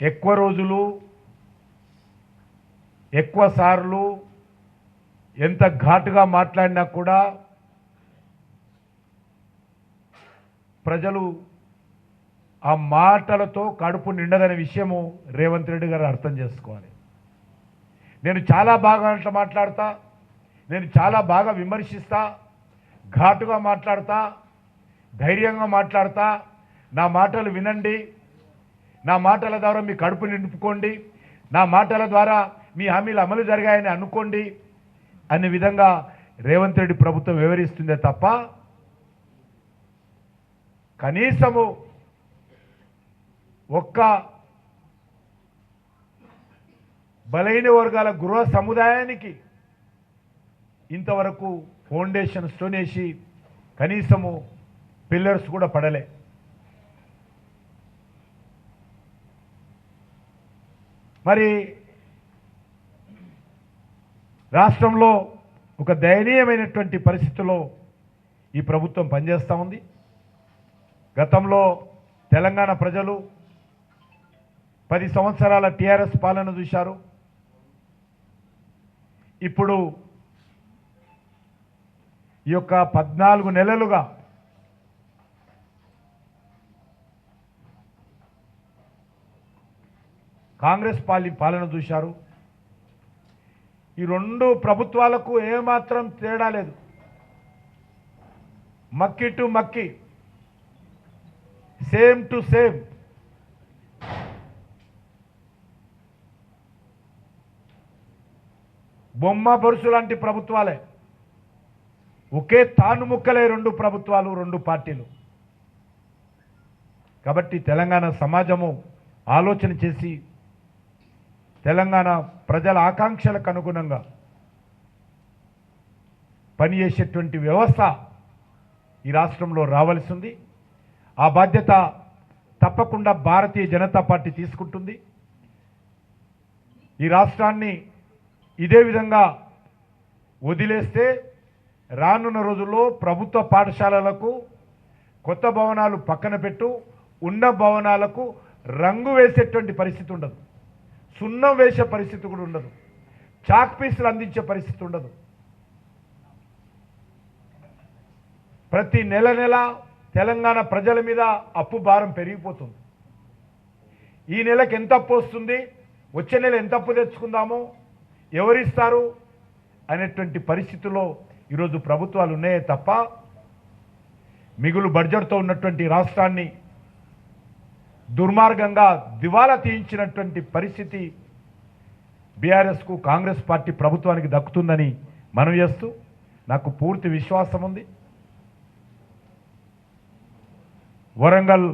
ఎక్కువ రోజులు ఎక్కువ సార్లు ఎంత ఘాటుగా మాట్లాడినా కూడా ప్రజలు ఆ మాటలతో కడుపు నిండదనే విషయము రేవంత్ రెడ్డి గారు అర్థం చేసుకోవాలి. నేను చాలా బాగా అట్లా మాట్లాడతా నేను చాలా బాగా విమర్శిస్తా ఘాటుగా మాట్లాడతా ధైర్యంగా మాట్లాడతా నా మాటలు వినండి. నా మాటల ద్వారా మీ కడుపు నింపుకోండి. నా మాటల ద్వారా మీ హామీలు అమలు జరిగాయని అనుకోండి. అనే విధంగా రేవంత్ రెడ్డి ప్రభుత్వం వివరిస్తుందే తప్ప కనీసము ఒక్క బలైన వర్గాల గృహ సముదాయానికి ఇంతవరకు ఫౌండేషన్ స్టోనేసి కనీసము పిల్లర్స్ కూడా పడలే. మరి రాష్ట్రంలో ఒక దయనీయమైనటువంటి పరిస్థితిలో ఈ ప్రభుత్వం పనిచేస్తూ ఉంది. గతంలో తెలంగాణ ప్రజలు పది సంవత్సరాల టీఆర్ఎస్ పాలన చూశారు. ఇప్పుడు ఈ యొక్క పద్నాలుగు నెలలుగా కాంగ్రెస్ పాలి పాలన చూశారు. ఈ రెండు ప్రభుత్వాలకు ఏమాత్రం తేడా లేదు. మక్కి టు మక్కి సేమ్ టు సేమ్. బొమ్మ బొరుసు లాంటి ప్రభుత్వాలే. ఒకే తాను ముక్కలే రెండు ప్రభుత్వాలు రెండు పార్టీలు. కాబట్టి తెలంగాణ సమాజము ఆలోచన చేసి తెలంగాణ ప్రజల ఆకాంక్షలకు అనుగుణంగా పనిచేసేటువంటి వ్యవస్థ ఈ రాష్ట్రంలో రావాల్సింది. ఆ బాధ్యత తప్పకుండా భారతీయ జనతా పార్టీ తీసుకుంటుంది. ఈ రాష్ట్రాన్ని ఇదే విధంగా వదిలేస్తే రానున్న రోజుల్లో ప్రభుత్వ పాఠశాలలకు కొత్త భవనాలు పక్కన పెట్టు ఉన్న భవనాలకు రంగు వేసేటువంటి పరిస్థితి ఉండదు. సున్నం వేసే పరిస్థితి కూడా ఉండదు. చాక్ పీసులు అందించే పరిస్థితి ఉండదు. ప్రతి నెల నెల తెలంగాణ ప్రజల మీద అప్పు భారం పెరిగిపోతుంది. ఈ నెలకు ఎంత అప్పు వస్తుంది? వచ్చే నెల ఎంత అప్పు తెచ్చుకుందాము? ఎవరిస్తారు? అనేటువంటి పరిస్థితుల్లో ఈరోజు ప్రభుత్వాలు ఉన్నాయే తప్ప మిగులు బడ్జెట్తో ఉన్నటువంటి రాష్ట్రాన్ని దుర్మార్గంగా దివాలా తీయించినటువంటి పరిస్థితి బీఆర్ఎస్కు కాంగ్రెస్ పార్టీ ప్రభుత్వానికి దక్కుతుందని మనం చేస్తూ నాకు పూర్తి విశ్వాసం ఉంది. వరంగల్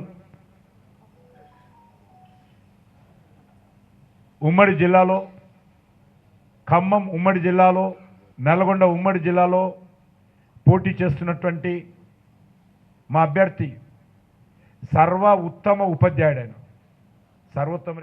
ఉమ్మడి జిల్లాలో ఖమ్మం ఉమ్మడి జిల్లాలో నల్గొండ ఉమ్మడి జిల్లాలో పోటీ చేస్తున్నటువంటి మా అభ్యర్థి సర్వ ఉత్తమ ఉపాధ్యాయుడు ఆయన సర్వోత్తమ